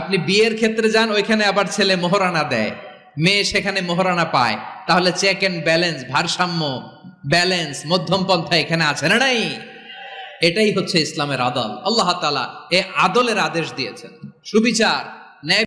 আপনি বিয়ের ক্ষেত্রে যান, ওইখানে আবার ছেলে মোহরানা দেয়। মেয়ে সেখানে মোহরানা পায়। তাহলে চেক এন্ড ব্যালেন্স ভারসাম্য ব্যালেন্স মধ্যম পন্থা এখানে আছে না নাই? এটাই হচ্ছে ইসলামের আদল। আল্লাহ তালা এ আদলের আদেশ দিয়েছেন। সুবিচার, ন্যায়